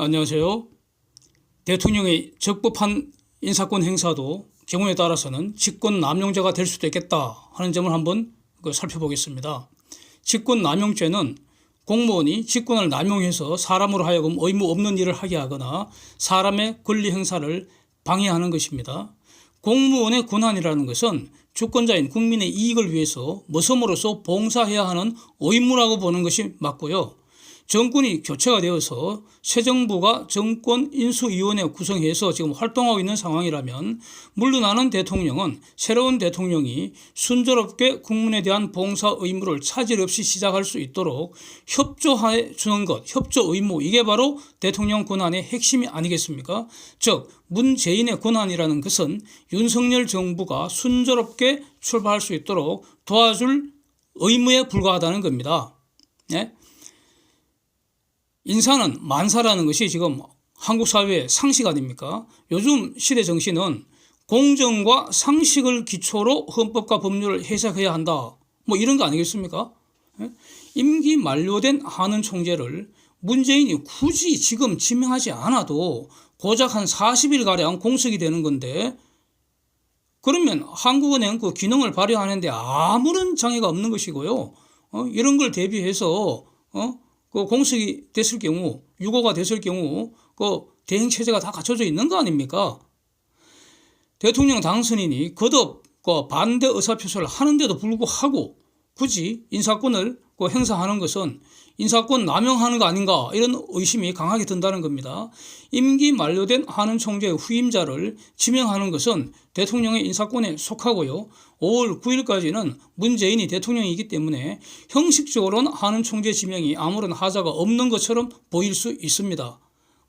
안녕하세요. 대통령의 적법한 인사권 행사도 경우에 따라서는 직권 남용죄가 될 수도 있겠다 하는 점을 한번 그 살펴보겠습니다. 직권 남용죄는 공무원이 직권을 남용해서 사람으로 하여금 의무 없는 일을 하게 하거나 사람의 권리 행사를 방해하는 것입니다. 공무원의 권한이라는 것은 주권자인 국민의 이익을 위해서 모섬으로써 봉사해야 하는 의무라고 보는 것이 맞고요. 정권이 교체가 되어서 새 정부가 정권 인수위원회 구성해서 지금 활동하고 있는 상황이라면 물러나는 대통령은 새로운 대통령이 순조롭게 국민에 대한 봉사 의무를 차질 없이 시작할 수 있도록 협조해 주는 것, 협조 의무 이게 바로 대통령 권한의 핵심이 아니겠습니까? 즉 문재인의 권한이라는 것은 윤석열 정부가 순조롭게 출발할 수 있도록 도와줄 의무에 불과하다는 겁니다. 네? 인사는 만사라는 것이 지금 한국 사회의 상식 아닙니까? 요즘 시대 정신은 공정과 상식을 기초로 헌법과 법률을 해석해야 한다. 뭐 이런 거 아니겠습니까? 예? 임기 만료된 하는 총재를 문재인이 굳이 지금 지명하지 않아도 고작 한 40일가량 공석이 되는 건데 그러면 한국은행 그 기능을 발휘하는데 아무런 장애가 없는 것이고요. 어? 이런 걸 대비해서 어? 그 공석이 됐을 경우, 유고가 됐을 경우, 그 대행 체제가 다 갖춰져 있는 거 아닙니까? 대통령 당선인이 거듭 그 반대 의사표시를 하는데도 불구하고 굳이 인사권을 그 행사하는 것은 인사권 남용하는 거 아닌가 이런 의심이 강하게 든다는 겁니다. 임기 만료된 하는 총재의 후임자를 지명하는 것은 대통령의 인사권에 속하고요. 5월 9일까지는 문재인이 대통령이기 때문에 형식적으로는 하는 총재 지명이 아무런 하자가 없는 것처럼 보일 수 있습니다.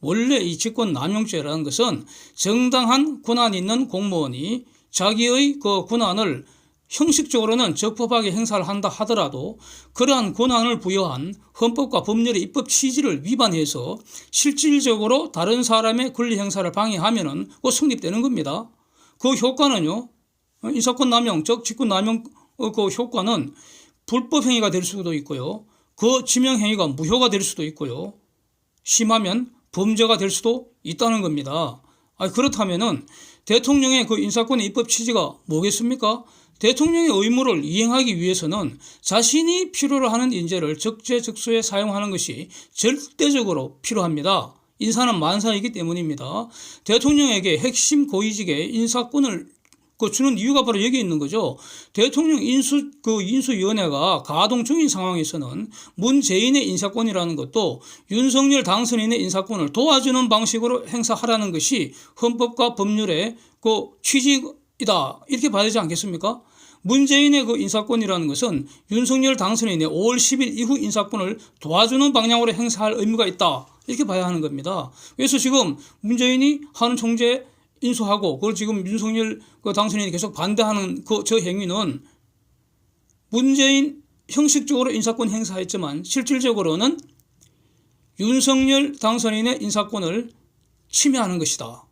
원래 이 직권 남용죄라는 것은 정당한 권한 있는 공무원이 자기의 그 권한을 형식적으로는 적법하게 행사를 한다 하더라도 그러한 권한을 부여한 헌법과 법률의 입법 취지를 위반해서 실질적으로 다른 사람의 권리 행사를 방해하면은 그 성립되는 겁니다. 그 효과는요. 인사권 남용, 즉 직권 남용 그 효과는 불법 행위가 될 수도 있고요. 그 지명 행위가 무효가 될 수도 있고요. 심하면 범죄가 될 수도 있다는 겁니다. 아 그렇다면은 대통령의 그 인사권의 입법 취지가 뭐겠습니까? 대통령의 의무를 이행하기 위해서는 자신이 필요로 하는 인재를 적재적소에 사용하는 것이 절대적으로 필요합니다. 인사는 만사이기 때문입니다. 대통령에게 핵심 고위직의 인사권을 그 주는 이유가 바로 여기 있는 거죠. 대통령 인수 그 인수위원회가 가동 중인 상황에서는 문재인의 인사권이라는 것도 윤석열 당선인의 인사권을 도와주는 방식으로 행사하라는 것이 헌법과 법률의 그 취지이다 이렇게 봐야 되지 않겠습니까? 문재인의 그 인사권이라는 것은 윤석열 당선인의 5월 10일 이후 인사권을 도와주는 방향으로 행사할 의무가 있다 이렇게 봐야 하는 겁니다. 그래서 지금 문재인이 하는 총재 인수하고 그걸 지금 윤석열 그 당선인이 계속 반대하는 그 저 행위는 문재인 형식적으로 인사권 행사했지만 실질적으로는 윤석열 당선인의 인사권을 침해하는 것이다.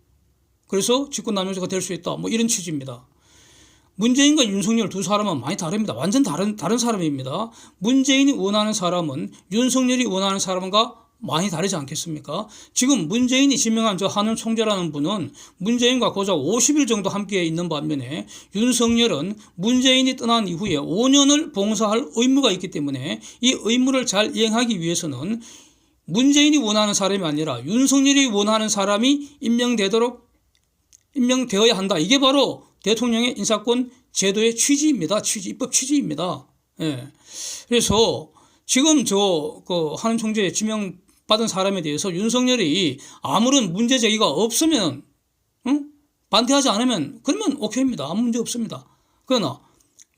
그래서 직권남용죄가 될 수 있다. 뭐 이런 취지입니다. 문재인과 윤석열 두 사람은 많이 다릅니다. 완전 다른 다른 사람입니다. 문재인이 원하는 사람은 윤석열이 원하는 사람과 많이 다르지 않겠습니까? 지금 문재인이 지명한 저 한은 총재라는 분은 문재인과 고작 50일 정도 함께 있는 반면에 윤석열은 문재인이 떠난 이후에 5년을 봉사할 의무가 있기 때문에 이 의무를 잘 이행하기 위해서는 문재인이 원하는 사람이 아니라 윤석열이 원하는 사람이 임명되도록 임명되어야 한다. 이게 바로 대통령의 인사권 제도의 취지입니다. 취지, 입법 취지입니다. 예. 그래서 지금 저 그 하는 총재 지명 받은 사람에 대해서 윤석열이 아무런 문제 제기가 없으면 응? 반대하지 않으면 그러면 오케이입니다. 아무 문제 없습니다. 그러나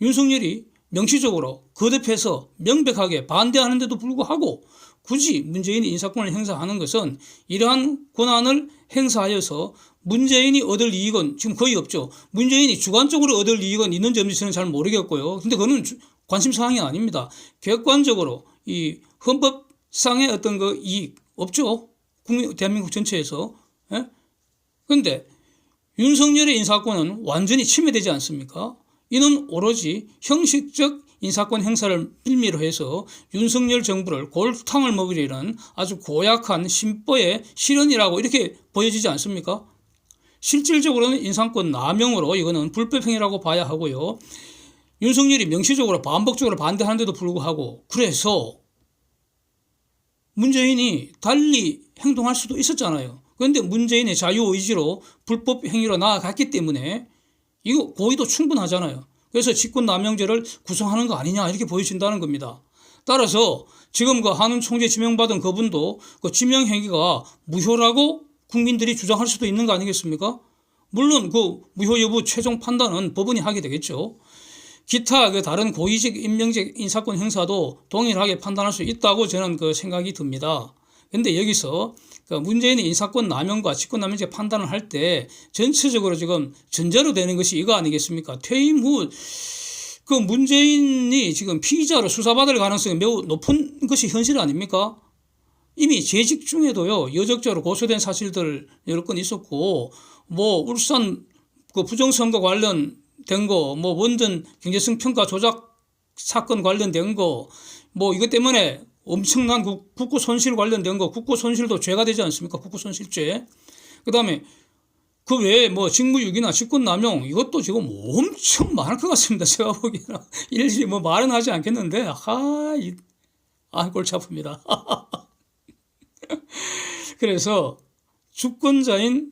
윤석열이 명시적으로 거듭해서 명백하게 반대하는데도 불구하고 굳이 문재인이 인사권을 행사하는 것은 이러한 권한을 행사하여서 문재인이 얻을 이익은 지금 거의 없죠. 문재인이 주관적으로 얻을 이익은 있는지 없는지 저는 잘 모르겠고요. 근데 그거는 관심 사항이 아닙니다. 객관적으로 이 헌법상의 어떤 그 이익 없죠. 국민 대한민국 전체에서. 예? 그런데 윤석열의 인사권은 완전히 침해되지 않습니까? 이는 오로지 형식적 인사권 행사를 빌미로 해서 윤석열 정부를 골탕을 먹으려는 아주 고약한 심보의 실현이라고 이렇게 보여지지 않습니까? 실질적으로는 인사권 남용으로 이거는 불법행위라고 봐야 하고요. 윤석열이 명시적으로 반복적으로 반대하는데도 불구하고 그래서 문재인이 달리 행동할 수도 있었잖아요. 그런데 문재인의 자유의지로 불법 행위로 나아갔기 때문에 이거 고의도 충분하잖아요. 그래서 직권남용죄를 구성하는 거 아니냐 이렇게 보여진다는 겁니다. 따라서 지금 그 한은 총재 지명받은 그분도 그 지명 행위가 무효라고 국민들이 주장할 수도 있는 거 아니겠습니까? 물론 그 무효 여부 최종 판단은 법원이 하게 되겠죠. 기타 그 다른 고위직 임명직 인사권 행사도 동일하게 판단할 수 있다고 저는 그 생각이 듭니다. 근데 여기서 그 문재인의 인사권 남용과 직권 남용죄 판단을 할 때 전체적으로 지금 전제로 되는 것이 이거 아니겠습니까? 퇴임 후 그 문재인이 지금 피의자로 수사받을 가능성이 매우 높은 것이 현실 아닙니까? 이미 재직 중에도요 여적죄로 고소된 사실들 여러 건 있었고 뭐 울산 그 부정선거 관련된 거, 뭐 원전 경제성 평가 조작 사건 관련된 거, 뭐 이것 때문에 엄청난 국- 국고 손실 관련된 거, 국고 손실도 죄가 되지 않습니까? 국고 손실죄. 그 다음에 그 외에 뭐 직무유기나 직권남용 이것도 지금 엄청 많을 것 같습니다. 제가 보기에는 일일이 뭐 말은 하지 않겠는데, 하, 이, 아, 골치 아픕니다. 그래서 주권자인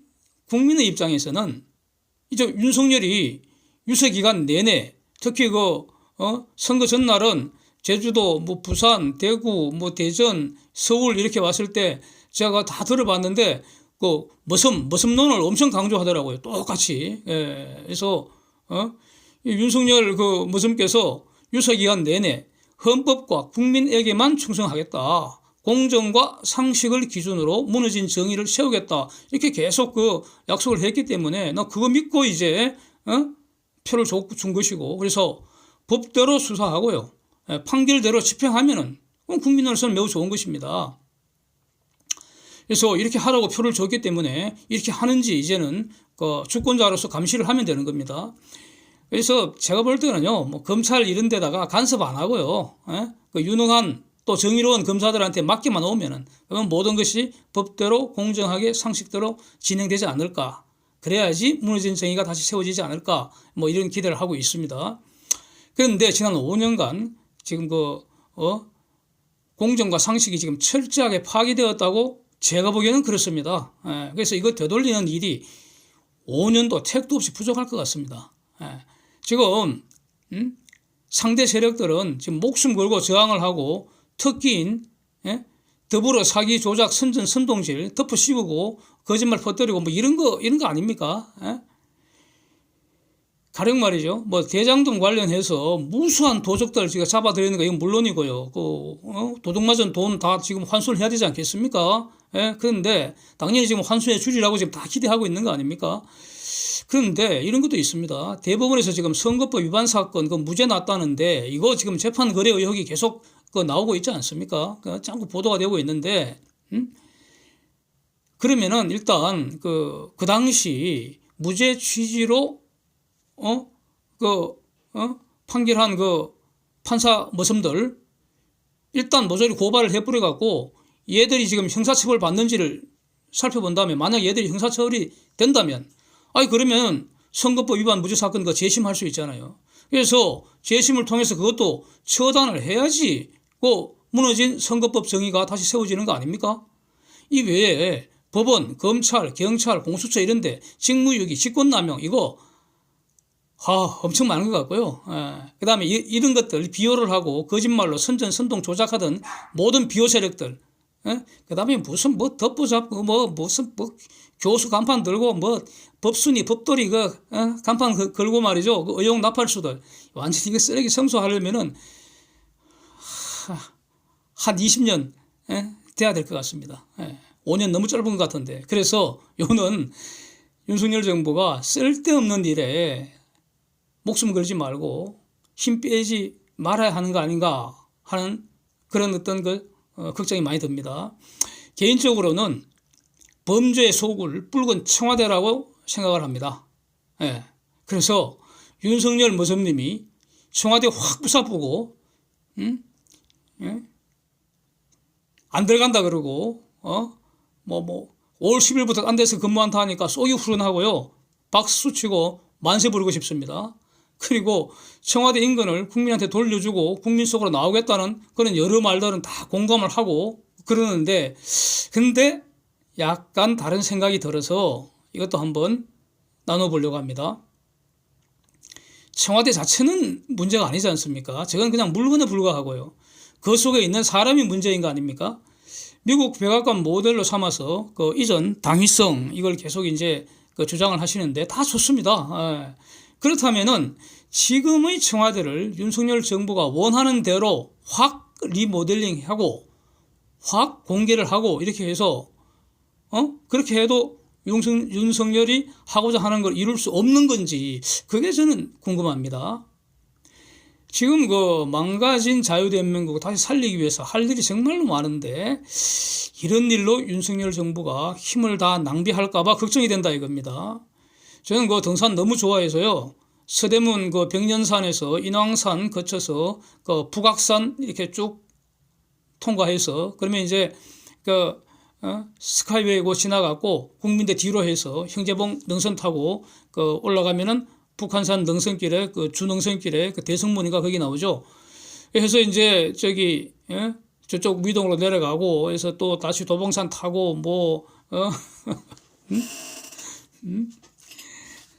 국민의 입장에서는 이제 윤석열이 유세 기간 내내 특히 그 어, 선거 전날은 제주도, 뭐 부산, 대구, 뭐 대전, 서울 이렇게 왔을 때 제가 다 들어봤는데 그 머슴 머슴론을 엄청 강조하더라고요. 똑같이. 예. 그래서 어? 이 윤석열 그 머슴께서 유세 기간 내내 헌법과 국민에게만 충성하겠다. 공정과 상식을 기준으로 무너진 정의를 세우겠다. 이렇게 계속 그 약속을 했기 때문에 나 그거 믿고 이제 어? 표를 줬- 준 것이고 그래서 법대로 수사하고요. 예, 판결대로 집행하면은 국민으로서는 매우 좋은 것입니다. 그래서 이렇게 하라고 표를 줬기 때문에 이렇게 하는지 이제는 그 주권자로서 감시를 하면 되는 겁니다. 그래서 제가 볼 때는요, 뭐 검찰 이런 데다가 간섭 안 하고요, 예? 그 유능한 또 정의로운 검사들한테 맡기만 오면은 그러면 모든 것이 법대로 공정하게 상식대로 진행되지 않을까. 그래야지 무너진 정의가 다시 세워지지 않을까. 뭐 이런 기대를 하고 있습니다. 그런데 지난 5년간 지금 그, 어, 공정과 상식이 지금 철저하게 파괴되었다고 제가 보기에는 그렇습니다. 예, 그래서 이거 되돌리는 일이 5년도 택도 없이 부족할 것 같습니다. 예, 지금 음? 상대 세력들은 지금 목숨 걸고 저항을 하고 특기인 예? 더불어 사기 조작 선전 선동질 덮어 씌우고 거짓말 퍼뜨리고 뭐 이런 거 이런 거 아닙니까? 예? 가령 말이죠. 뭐 대장동 관련해서 무수한 도적들 지금 잡아들이는 거 이건 물론이고요. 그 어? 도둑맞은 돈 다 지금 환수를 해야 되지 않겠습니까? 예? 그런데 당연히 지금 환수해 주리라고 지금 다 기대하고 있는 거 아닙니까? 그런데 이런 것도 있습니다. 대법원에서 지금 선거법 위반 사건 그 무죄 났다는데 이거 지금 재판 거래 의혹이 계속 그 나오고 있지 않습니까? 그 자꾸 보도가 되고 있는데 음? 그러면은 일단 그, 그 당시 무죄 취지로 어? 그, 어? 판결한 그 판사 머슴들 일단 모조리 고발을 해버려 갖고 얘들이 지금 형사처벌 받는지를 살펴본 다음에 만약 얘들이 형사처벌이 된다면 아니 그러면 선거법 위반 무죄 사건 그 재심할 수 있잖아요. 그래서 재심을 통해서 그것도 처단을 해야지 그 무너진 선거법 정의가 다시 세워지는 거 아닙니까? 이 외에 법원, 검찰, 경찰, 공수처 이런데 직무유기, 직권남용 이거 아, 엄청 많은 것 같고요. 예. 그 다음에 이런 것들 비호를 하고 거짓말로 선전, 선동 조작하던 모든 비호 세력들. 예? 그 다음에 무슨 뭐 덮부 잡고 뭐 무슨 뭐 교수 간판 들고 뭐 법순이 법돌이 그 어? 간판 그- 걸고 말이죠. 그 의용 나팔수들 완전히 이거 쓰레기 청소하려면은 하, 한 20년 예? 돼야 될 것 같습니다. 예. 5년 너무 짧은 것 같은데 그래서 요는 윤석열 정부가 쓸데없는 일에 목숨 걸지 말고 힘 빼지 말아야 하는 거 아닌가 하는 그런 어떤 그 어, 걱정이 많이 듭니다. 개인적으로는 범죄의 속을 붉은 청와대라고 생각을 합니다. 예. 그래서 윤석열 모섭님이 청와대 확 부사보고, 응? 예? 안 들어간다 그러고, 어? 뭐, 뭐, 5월 10일부터 딴 데서 근무한다 하니까 쏘기 후련하고요. 박수 치고 만세 부르고 싶습니다. 그리고 청와대 인근을 국민한테 돌려주고 국민 속으로 나오겠다는 그런 여러 말들은 다 공감을 하고 그러는데, 근데 약간 다른 생각이 들어서 이것도 한번 나눠보려고 합니다. 청와대 자체는 문제가 아니지 않습니까? 저건 그냥 물건에 불과하고요. 그 속에 있는 사람이 문제인 거 아닙니까? 미국 백악관 모델로 삼아서 그 이전 당위성 이걸 계속 이제 그 주장을 하시는데 다 좋습니다. 예. 그렇다면은 지금의 청와대를 윤석열 정부가 원하는 대로 확 리모델링하고 확 공개를 하고 이렇게 해서 어 그렇게 해도 윤석, 윤석열이 하고자 하는 걸 이룰 수 없는 건지 그게 저는 궁금합니다. 지금 그 망가진 자유대한민국을 다시 살리기 위해서 할 일이 정말로 많은데 이런 일로 윤석열 정부가 힘을 다 낭비할까봐 걱정이 된다 이겁니다. 저는 그 등산 너무 좋아해서요. 서대문 그 병년산에서 인왕산 거쳐서 그 북악산 이렇게 쭉 통과해서 그러면 이제 그 어? 스카이웨이고 지나갔고 국민대 뒤로 해서 형제봉 능선 타고 그 올라가면은 북한산 능선길에 그 주능선길에 그 대성문이가 거기 나오죠. 해서 이제 저기 예? 저쪽 위동으로 내려가고 해서 또 다시 도봉산 타고 뭐 어? 음? 음?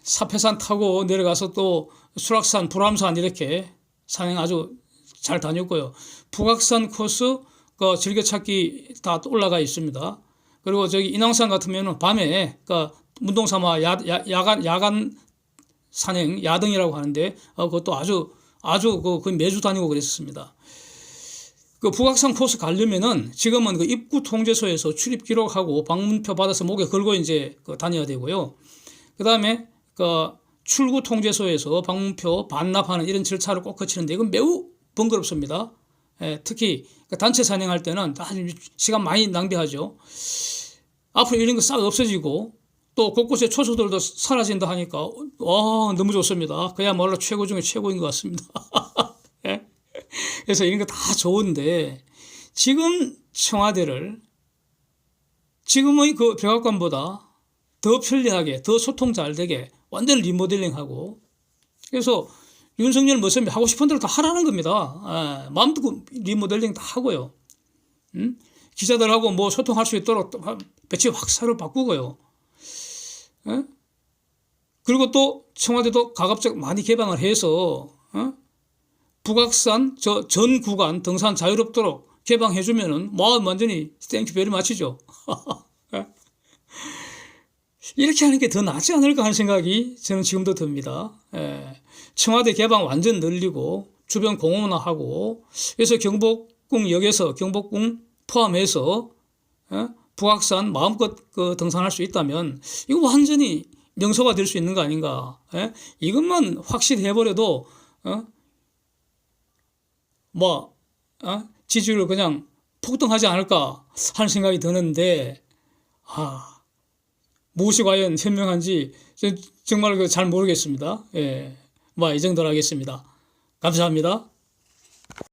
사패산 타고 내려가서 또 수락산, 불암산 이렇게 산행 아주 잘 다녔고요. 북악산 코스 그 즐겨찾기 다 올라가 있습니다. 그리고 저기 인왕산 같으면은 밤에 그 운동 삼아 야, 야, 야간 야간 산행 야등이라고 하는데 어, 그것도 아주 아주 그, 그 매주 다니고 그랬었습니다. 그 북악산 코스 가려면은 지금은 그 입구 통제소에서 출입 기록하고 방문표 받아서 목에 걸고 이제 그 다녀야 되고요. 그 다음에 그 출구 통제소에서 방문표 반납하는 이런 절차를 꼭 거치는데 이건 매우 번거롭습니다. 예, 특히 그 단체 산행할 때는 아주 시간 많이 낭비하죠. 앞으로 이런 거 싹 없어지고 또 곳곳에 초소들도 사라진다 하니까 와 너무 좋습니다. 그야말로 최고 중에 최고인 것 같습니다. 예? 그래서 이런 거 다 좋은데 지금 청와대를 지금의 그 백악관보다 더 편리하게 더 소통 잘 되게 완전 리모델링하고 그래서 윤석열 모습이 하고 싶은 대로 다 하라는 겁니다. 예, 마음껏 리모델링 다 하고요. 음? 기자들하고 뭐 소통할 수 있도록 배치 확 새로 바꾸고요. 예? 그리고 또 청와대도 가급적 많이 개방을 해서 어? 북악산 저 전 구간 등산 자유롭도록 개방해 주면은 뭐 완전히 땡큐 베리 마치죠. 예? 이렇게 하는 게 더 낫지 않을까 하는 생각이 저는 지금도 듭니다. 예. 청와대 개방 완전 늘리고 주변 공원화하고 그래서 경복궁역에서 경복궁 포함해서 예? 북악산 마음껏 그 등산할 수 있다면 이거 완전히 명소가 될 수 있는 거 아닌가? 예? 이것만 확실히 해버려도 어? 뭐 어? 지지율 그냥 폭등하지 않을까 하는 생각이 드는데 아 무엇이 과연 현명한지 정말 그잘 모르겠습니다. 예, 뭐이 정도로 하겠습니다. 감사합니다.